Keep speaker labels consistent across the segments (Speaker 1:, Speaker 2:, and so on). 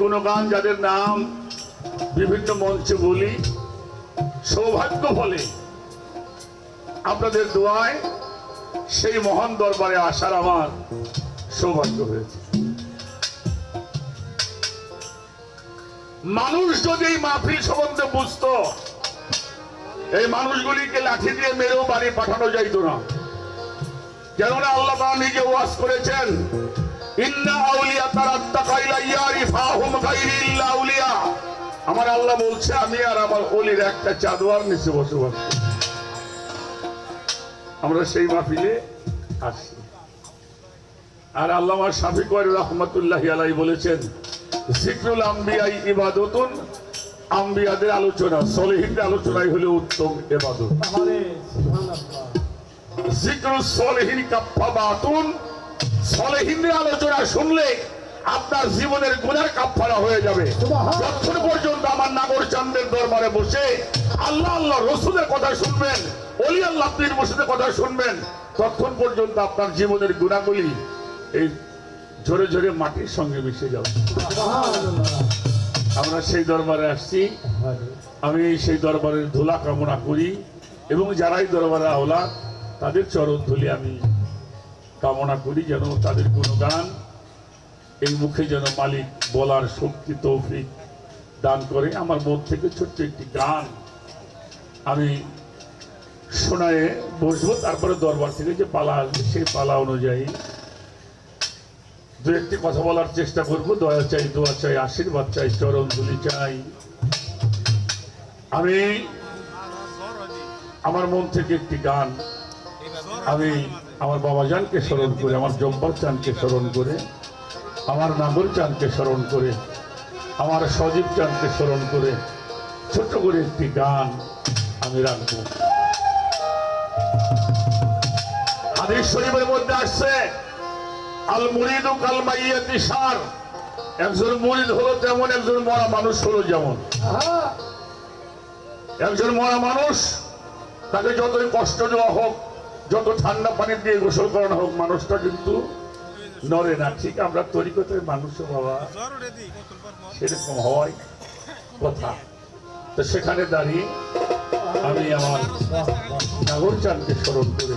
Speaker 1: গুণগান যাদের নাম বিভিন্ন মঞ্চে বলি, সৌভাগ্য ফলে আপনাদের দোয়ায় সেই মহান দরবারে আসার আমার সৌভাগ্য হয়েছে। মানুষ যদি এই মাহফিল সম্বন্ধে বুঝতো, এই মানুষগুলিকে লাঠি দিয়ে মেরেও বাড়ি পাঠানো যাইত না। কেননা আল্লাহ নিজে ওয়াজ করেছেন ইন্না আউলিয়া তারাত্তাকাইলা ইয়ারিফাহুম গায়রি ইল্লা আউলিয়া। আমার আল্লাহ বলছে আমি আর আমার অলির একটা চাদোয়ার নিচে বসবাস। আমরা সেই মাহফিলে আসছি আর আল্লামা শাফিক রহমতুল্লাহ আলাই বলেছেন জিক্রুল আম্বিয়াই ইবাদতুন। আম্বিয়াদের আলোচনা সলিহিনদের আলোচনাই হলো উত্তম এবাদত জিক্রুল সলিহিন কাফাবাতুন সলিহিনদের আলোচনা শুনলে আপনার জীবনের গুণের কাফারা হয়ে যাবে। যতক্ষণ পর্যন্ত আমার নাগর চান্দের দরবারে বসে আল্লাহ আল্লাহ রসুলের কথা শুনবেন অলি আল্লাহ পীর মসজিদের কথা শুনবেন ততক্ষণ পর্যন্ত আপনার জীবনের গুণাগুলি এই ঝরে ঝরে মাটির সঙ্গে মিশে যাবে। আমরা সেই দরবারে আসছি। আমি সেই দরবারের ধুলা কামনা করি এবং যারাই দরবারে আওলা তাদের চরণ ধুলি আমি কামনা করি যেন তাদের কোনো গান এই মুখে যেন মালিক বলার শক্তি, তৌফিক দান করে। আমার মন থেকে ছোট্ট একটি গান আমি শোনায় বসবো, তারপরে দরবার থেকে যে পালা আসবে সেই পালা অনুযায়ী দু একটি কথা বলার চেষ্টা করব। দয়া চাই, দোয়া চাই, আশীর্বাদ চাই, চরণ ধুলি চাই। আমি আমার মন থেকে একটি গান আমি আমার বাবা জানকে স্মরণ করে আমার জব্বার চানকে স্মরণ করে আমার নাগর চানকে স্মরণ করে আমার সজীব চানকে স্মরণ করে ছোট্ট করে একটি গান আমি রাখব। হাদিস শরীফের মধ্যে আসছে আল মুরিদ ও কাল মাইয়াতি সার। একজন মুরিদ হলো তেমন একজন মরা মানুষ হলো যেমন। একজন মরা মানুষ তাকে যতই কষ্ট দেওয়া হোক যত ঠান্ডা পানি দিয়ে গোসল করানো হোক, মানুষটা কিন্তু নড়ে না। ঠিক আমরা তরিকতের মানুষ বাবা, সেরকম হয় কথা। তো সেখানে দাঁড়িয়ে আমি আমার নাগর চানকে স্মরণ করে,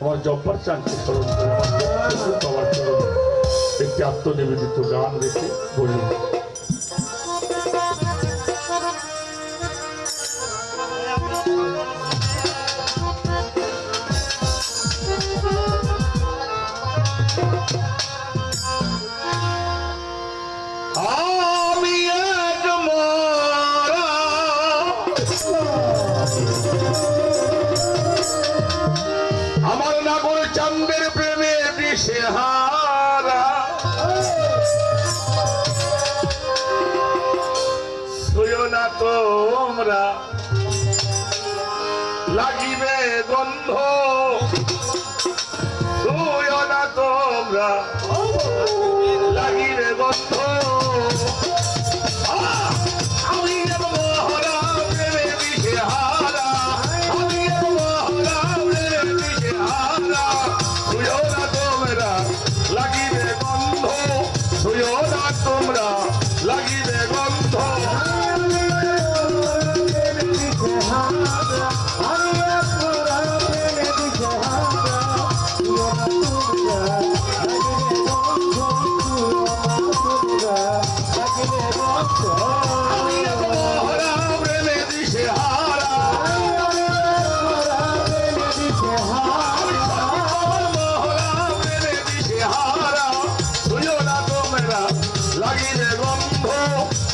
Speaker 1: আমার জব্বার চানকে স্মরণ করে, আমার একটি আত্মনিবেদিত গান রেখে বলি। তোমরা লাগিবে দ্বন্দ্ব তোমরা লাগিবে গন্ধ।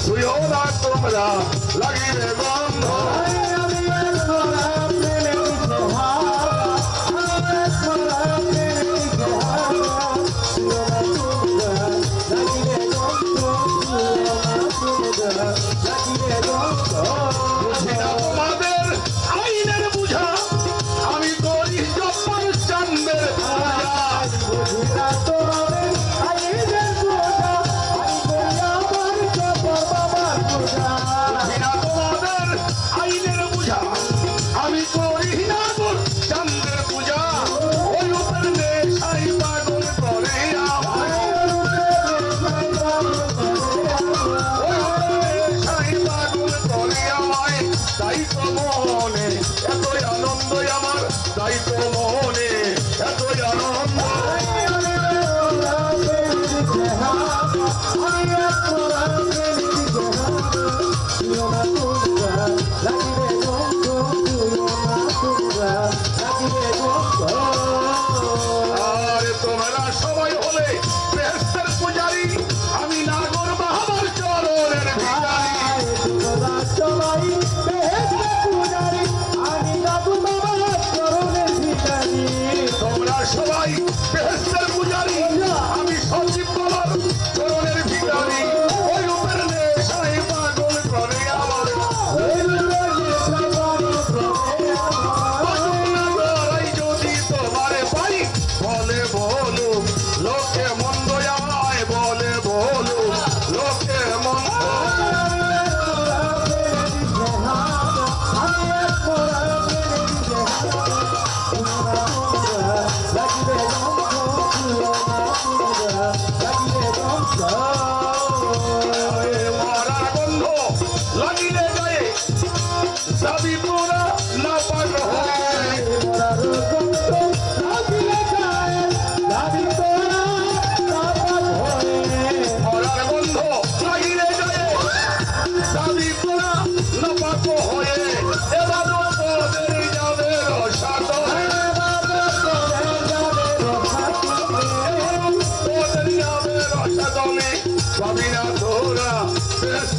Speaker 1: শুয়ো না তোমরা লাগিবে গন্ধ বুঝি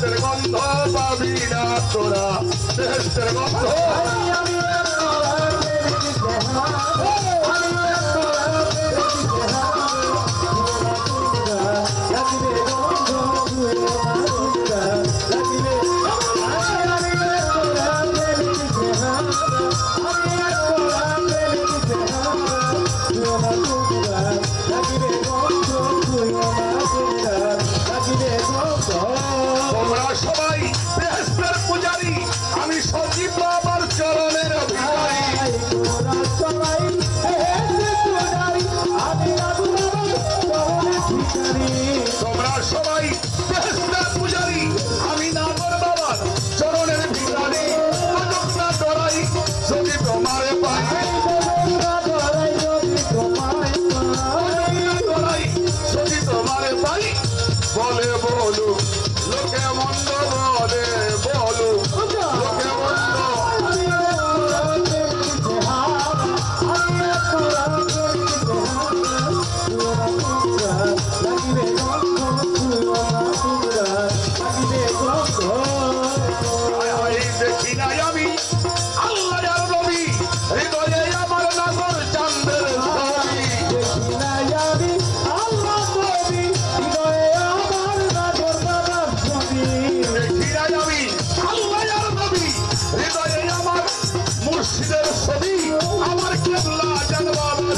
Speaker 1: দেশের গন্ধ পাবি না তোরা। দেশের গন্ধ বলে বলো লোকে মন্দ বলে বলো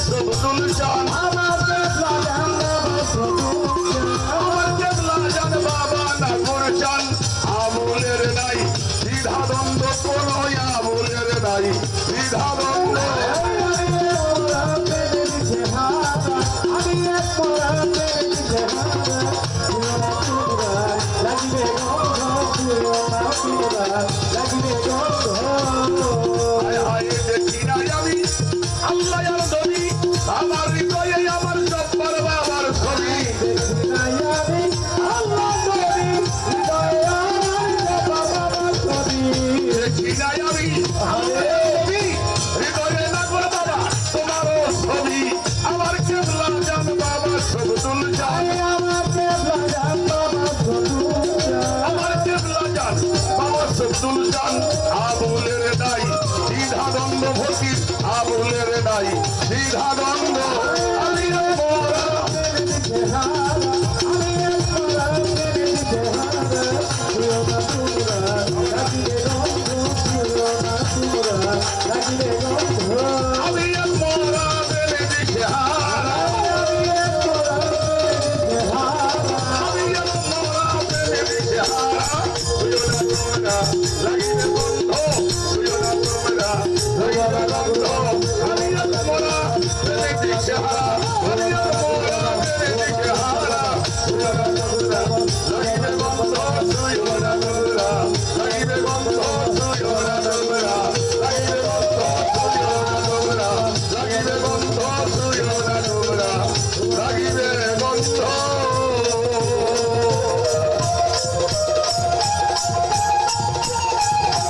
Speaker 1: রসুল জান ভুলের নাই নিধানন্দ